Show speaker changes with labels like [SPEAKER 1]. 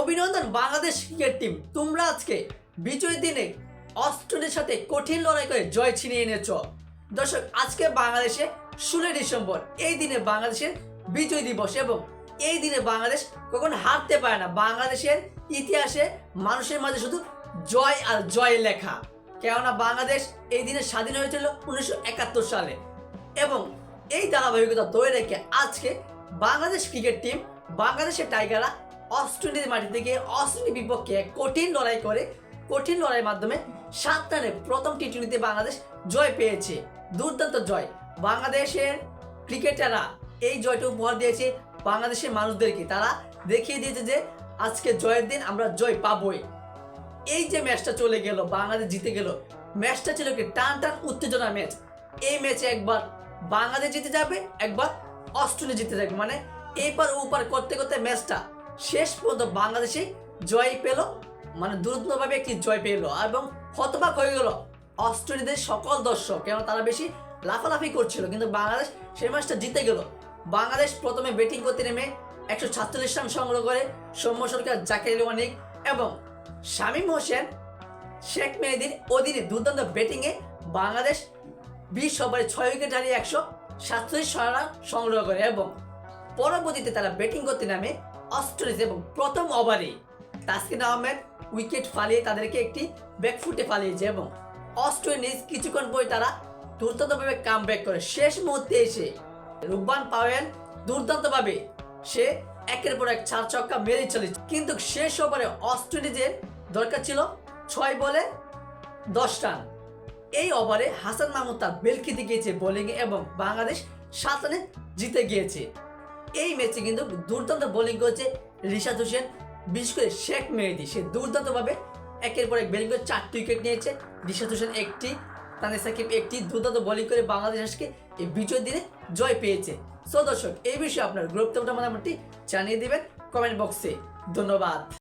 [SPEAKER 1] অভিনন্দন Bangladesh cricket team. তোমরা আজকে বিজয় দিনে অস্ট্রেলিয়ার সাথে কঠিন লড়াই করে জয় ছিনিয়ে এনেছ। দর্শক, আজকে বাংলাদেশে ষোলোই ডিসেম্বর, এই দিনে বাংলাদেশের বিজয় দিবস এবং এই দিনে বাংলাদেশ কখনো হারতে পারে না। বাংলাদেশের ইতিহাসে মানুষের মাঝে শুধু জয় আর জয় লেখা। কেননা বাংলাদেশ এই দিনে স্বাধীন হয়েছিল উনিশশো একাত্তর সালে এবং এই ধারাবাহিকতা ধরে রেখে আজকে বাংলাদেশ ক্রিকেট টিম, বাংলাদেশের টাইগাররা অস্ট্রেলিয়ার মাটি থেকে অস্ট্রেলিয়ার বিপক্ষে কঠিন লড়াই করে, কঠিন লড়াইয়ের মাধ্যমে সাত রানে প্রথম টি টোয়েন্টিতে বাংলাদেশ জয় পেয়েছে। দুর্দান্ত জয়। বাংলাদেশের ক্রিকেটাররা এই জয়টা উপহার দিয়েছে বাংলাদেশের মানুষদেরকে। তারা দেখিয়ে দিয়েছে যে আজকে জয়ের দিন আমরা জয় পাবই। এই যে ম্যাচটা চলে গেল, বাংলাদেশ জিতে গেল, ম্যাচটা ছিল কি টান টান উত্তেজনা ম্যাচ। এই ম্যাচে একবার বাংলাদেশ জিতে যাবে, একবার অস্ট্রেলিয়া জিতে যাবে। মানে এইবার ওপার করতে করতে ম্যাচটা শেষ পর্যন্ত বাংলাদেশে জয় পেল মানে দ্রুতভাবে একটি জয় পেল এবং হতবাক হয়ে গেল অস্ট্রেলিয়াদের সকল দর্শক কেন তারা বেশি লাফালাফি করছিল, কিন্তু বাংলাদেশ সেই ম্যাচটা জিতে গেল। বাংলাদেশ প্রথমে ব্যাটিং করতে নেমে একশো সাতচল্লিশ রান সংগ্রহ করে সৌম্য সরকার, জাকির ওয়ানিক এবং শামীম হোসেন, শেখ মেহেদির অধীনে দুর্দান্ত ব্যাটিংয়ে বাংলাদেশ বিশ ওভারে ছয় উইকেট হারিয়ে একশো সাতচল্লিশ রান সংগ্রহ করে এবং পরবর্তীতে তারা ব্যাটিং করতে নামে অস্ট্রেলিয়া এবং প্রথম ওভারে তাসকিন আহমেদ উইকেট ফালিয়ে তাদেরকে একটি ব্যাকফুটে ফালিয়েছে এবং অস্ট্রেলিয়া কিছুক্ষণ পরে তারা দুর্দান্তভাবে কাম করে। শেষ মুহূর্তে এসে রুব্বান পাওয়েল দুর্দান্তভাবে সে একের পর এক চার ছক্কা মেরে চলেছে। কিন্তু শেষ ওভারে অস্ট্রেলিয়ার দরকার ছিল, ছয় বলে দশ রান। এই ওভারে হাসান মাহমুদ তার বেলকিতে গিয়েছে বোলিংয়ে এবং বাংলাদেশ সাত রানে জিতে গিয়েছে। এই ম্যাচে কিন্তু দুর্দান্ত বোলিং করেছে রিশাদ হোসেন। বিশেষ করে শেখ মেহেদি, সে দুর্দান্তভাবে একের পর এক বোলিং করে চারটি উইকেট নিয়েছে। রিশাদ হোসেন একটি তানে সাকিব একটি, দুর্দান্ত বোলিং করে বাংলাদেশকে এই বিজয় দিনে জয় পেয়েছে। সো দর্শক, এই বিষয়ে আপনার গুরুত্বপূর্ণ মোটামুটি জানিয়ে দিবেন কমেন্ট বক্সে। ধন্যবাদ।